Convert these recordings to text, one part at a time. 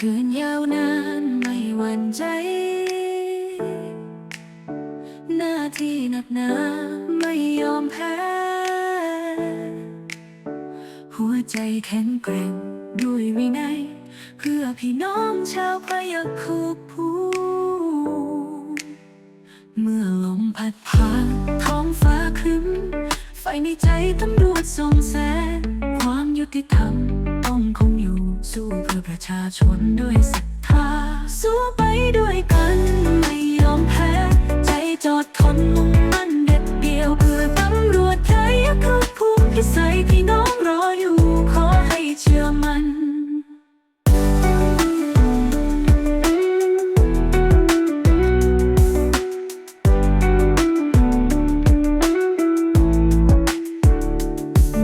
คืนยาวนานไม่หวั่นใจ หน้าที่หนักหนาไม่ยอมแพ้ หัวใจแข็งแกร่งด้วยวินัย เพื่อพี่น้องชาวพยัคฆ์คูภูเมื่อลมพัดผ่านท้องฟ้าครึ้ม ไฟในใจตำรวจส่องแสงความยุติธรรม พื่อประชาชนด้วยศรัทธาสู้ไปด้วยกันไม่ยอมแพ้ ใจจอดทนมุ่งมั่นเด็ดเดียวเพื่อตำรวจไทยคือภูมิพิสัยพี่น้องรออยู่ขอให้เชื่อมัน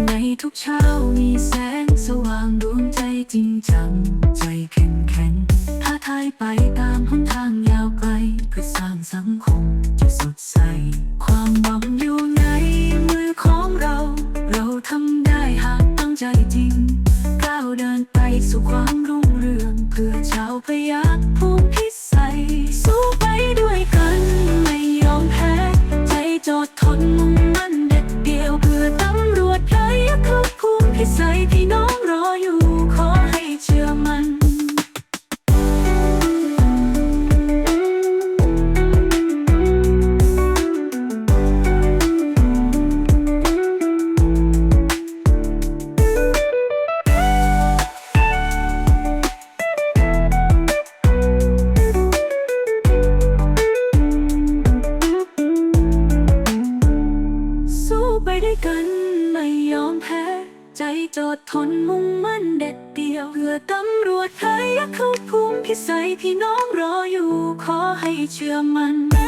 ในทุกเช้ามีแสงสว่างดวงใจจริงจัง สังคมที่สดใส ความหวังอยู่ในมือของเรา เราทำได้หากตั้งใจจริง ก้าวเดินไปสู่ความรุ่งเรือง เพื่อชาวพยัคฆ์ภูมิพิสัย สู้ไปด้วยกัน ไม่ยอมแพ้ ใจจดทนมุ่งมั่นเด็ดเดียว เพื่อตำรวจไทยคือภูมิพิสัยพี่น้องรออยู่ ด้วยกันไม่ยอมแพ้ ใจจดทนมุ่งมั่นเด็ดเดียว เพื่อตำรวจไทยเข้าภูมิพิสัยพี่น้องรออยู่ขอให้เชื่อมัน